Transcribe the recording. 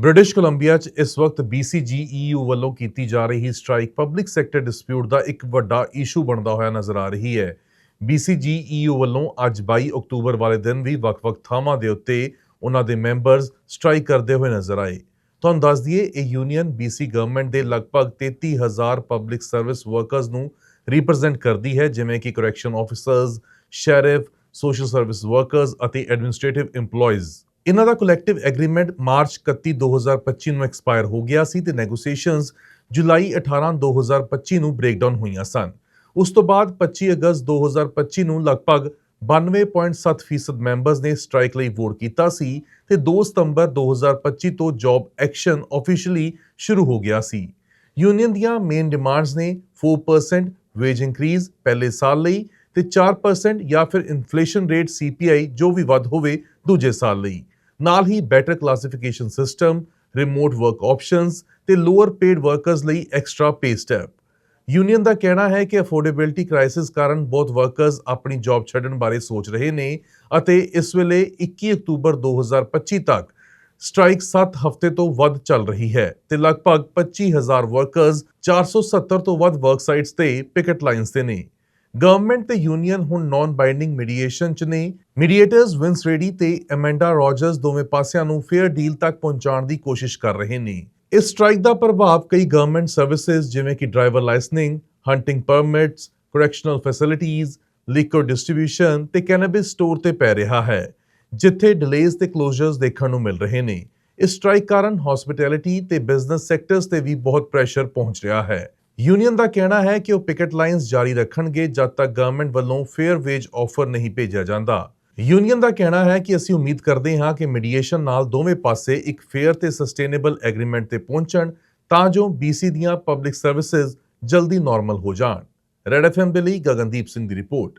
British Columbia 'ਚ ਇਸ ਵਕਤ BCGEU ਵੱਲੋਂ ਕੀਤੀ ਜਾ ਰਹੀ ਸਟ੍ਰਾਈਕ ਪਬਲਿਕ ਸੈਕਟਰ ਡਿਸਪਿਊਟ ਦਾ ਇੱਕ ਵੱਡਾ ਇਸ਼ੂ ਬਣਦਾ ਹੋਇਆ ਨਜ਼ਰ ਆ ਰਹੀ ਹੈ। BCGEU ਵੱਲੋਂ ਅੱਜ 22 ਅਕਤੂਬਰ ਵਾਲੇ ਦਿਨ ਵੀ ਵੱਖ-ਵੱਖ ਥਾਵਾਂ ਦੇ ਉੱਤੇ ਉਹਨਾਂ ਦੇ ਮੈਂਬਰਸ ਸਟ੍ਰਾਈਕ ਕਰਦੇ ਹੋਏ ਨਜ਼ਰ ਆਏ। ਤੁਹਾਨੂੰ ਦੱਸ ਦਈਏ, ਇਹ ਯੂਨੀਅਨ BC ਗਵਰਨਮੈਂਟ ਦੇ ਲਗਭਗ 33000 ਪਬਲਿਕ ਸਰਵਿਸ ਵਰਕਰਸ ਨੂੰ ਰਿਪਰੈਜ਼ੈਂਟ ਕਰਦੀ ਹੈ, ਜਿਵੇਂ ਕਿ correction officers sheriff social service workers ਅਤੇ ਐਡਮਿਨਿਸਟ੍ਰੇਟਿਵ EMPLOYEES ਇਹਨਾਂ ਦਾ ਕਲੈਕਟਿਵ ਐਗਰੀਮੈਂਟ ਮਾਰਚ 31 2025 ਨੂੰ ਐਕਸਪਾਇਰ ਹੋ ਗਿਆ ਸੀ ਤੇ ਨੈਗੋਸੀਏਸ਼ਨਸ ਜੁਲਾਈ 18 2025 ਨੂੰ ਬ੍ਰੇਕਡਾਊਨ ਹੋਈਆਂ ਸਨ। ਉਸ ਤੋਂ ਬਾਅਦ 25 ਅਗਸਤ 2025 ਨੂੰ ਲਗਭਗ 92.7% ਮੈਂਬਰਸ ਨੇ ਸਟ੍ਰਾਈਕ ਲਈ ਵੋਟ ਕੀਤਾ ਸੀ ਤੇ 2 ਸਤੰਬਰ 2025 ਤੋਂ ਜੌਬ ਐਕਸ਼ਨ ਆਫੀਸ਼ੀਅਲੀ ਸ਼ੁਰੂ ਹੋ ਗਿਆ ਸੀ। ਯੂਨੀਅਨ ਦੀਆਂ ਮੇਨ ਡਿਮਾਂਡਸ ਨੇ 4% ਵੇਜ ਇਨਕਰੀਜ਼ ਪਹਿਲੇ ਸਾਲ ਲਈ ਤੇ 4% ਜਾਂ ਫਿਰ ਇਨਫਲੇਸ਼ਨ ਰੇਟ CPI ਜੋ ਵੀ ਵੱਧ ਹੋਵੇ ਦੂਜੇ ਸਾਲ ਲਈ। ਨਾਲ ਹੀ better classification system remote work options ਤੇ ਲੋਅਰ ਪੇਡ ਵਰਕਰਸ ਲਈ ਐਕਸਟਰਾ ਪੇ ਸਟੈਪ ਯੂਨੀਅਨ ਦਾ ਕਹਿਣਾ ਹੈ ਕਿ ਅਫੋਰਡੇਬਿਲਟੀ ਕ੍ਰਾਈਸਿਸ ਕਾਰਨ ਬਹੁਤ ਵਰਕਰਸ ਆਪਣੀ ਜੌਬ ਛੱਡਣ ਬਾਰੇ ਸੋਚ ਰਹੇ ਨੇ ਅਤੇ ਇਸ ਵੇਲੇ 21 ਅਕਤੂਬਰ 2025 ਤੱਕ ਸਟ੍ਰਾਈਕ 7 ਹਫ਼ਤੇ ਤੋਂ ਵੱਧ ਚੱਲ ਰਹੀ ਹੈ ਤੇ ਲਗਭਗ 25000 ਵਰਕਰਸ 470 ਤੋਂ ਵੱਧ ਵਰਕ ਸਾਈਟਸ ਤੇ ਪਿਕਟ ਲਾਈਨਸ ਤੇ ਨੇ। ਗਵਰਨਮੈਂਟ ਤੇ ਯੂਨੀਅਨ ਹੁਣ ਨਾਨ ਬਾਈਂਡਿੰਗ ਮੀਡੀਏਸ਼ਨ ਚ ਨੇ। ਮੀਡੀਏਟਰਸ ਵਿੰਸ ਰੇਡੀ ਤੇ ਐਮੈਂਡਾ ਰੋਜਰਸ ਦੋਵੇਂ ਪਾਸਿਆਂ ਨੂੰ ਫੇਅਰ ਡੀਲ ਤੱਕ ਪਹੁੰਚਾਉਣ ਦੀ ਕੋਸ਼ਿਸ਼ ਕਰ ਰਹੇ ਨੇ। ਇਸ ਸਟ੍ਰਾਈਕ ਦਾ ਪ੍ਰਭਾਵ ਕਈ ਗਵਰਨਮੈਂਟ ਸਰਵਿਸਿਜ਼ ਜਿਵੇਂ ਕਿ driver licensing hunting permits correctional facilities liquor distribution ਤੇ ਕੈਨੇਬਿਸ ਸਟੋਰ ਤੇ ਪੈ ਰਿਹਾ ਹੈ, ਜਿੱਥੇ ਡਿਲੇਜ਼ ਤੇ ਕਲੋਜ਼ਰਸ ਦੇਖਣ ਨੂੰ ਮਿਲ ਰਹੇ ਨੇ। ਇਸ ਸਟ੍ਰਾਈਕ ਕਾਰਨ ਹਸਪਿਟੈਲਿਟੀ ਤੇ ਬਿਜ਼ਨਸ ਸੈਕਟਰਸ ਤੇ ਵੀ ਬਹੁਤ ਪ੍ਰੈਸ਼ਰ ਪਹੁੰਚ ਰਿਹਾ ਹੈ। ਯੂਨੀਅਨ ਦਾ ਕਹਿਣਾ ਹੈ ਕਿ ਉਹ ਪਿਕਟ ਲਾਈਨਸ ਜਾਰੀ ਰੱਖਣਗੇ ਜਦ ਤੱਕ ਗਵਰਨਮੈਂਟ ਵੱਲੋਂ ਫੇਅਰ ਵੇਜ ਆਫਰ ਨਹੀਂ ਭੇਜਿਆ ਜਾਂਦਾ। ਯੂਨੀਅਨ ਦਾ ਕਹਿਣਾ ਹੈ ਕਿ ਅਸੀਂ ਉਮੀਦ ਕਰਦੇ ਹਾਂ ਕਿ ਮੀਡੀਏਸ਼ਨ ਨਾਲ ਦੋਵੇਂ ਪਾਸੇ ਇੱਕ ਫੇਅਰ ਤੇ ਸਸਟੇਨੇਬਲ ਐਗਰੀਮੈਂਟ ਤੇ ਪਹੁੰਚਣ ਤਾਂ ਜੋ BC ਦੀਆਂ ਪਬਲਿਕ ਸਰਵਿਸਿਜ਼ ਜਲਦੀ ਨਾਰਮਲ ਹੋ ਜਾਣ। ਰੈਡ ਐਫਐਮ ਦੇ ਲਈ ਗਗਨਦੀਪ ਸਿੰਘ ਦੀ ਰਿਪੋਰਟ।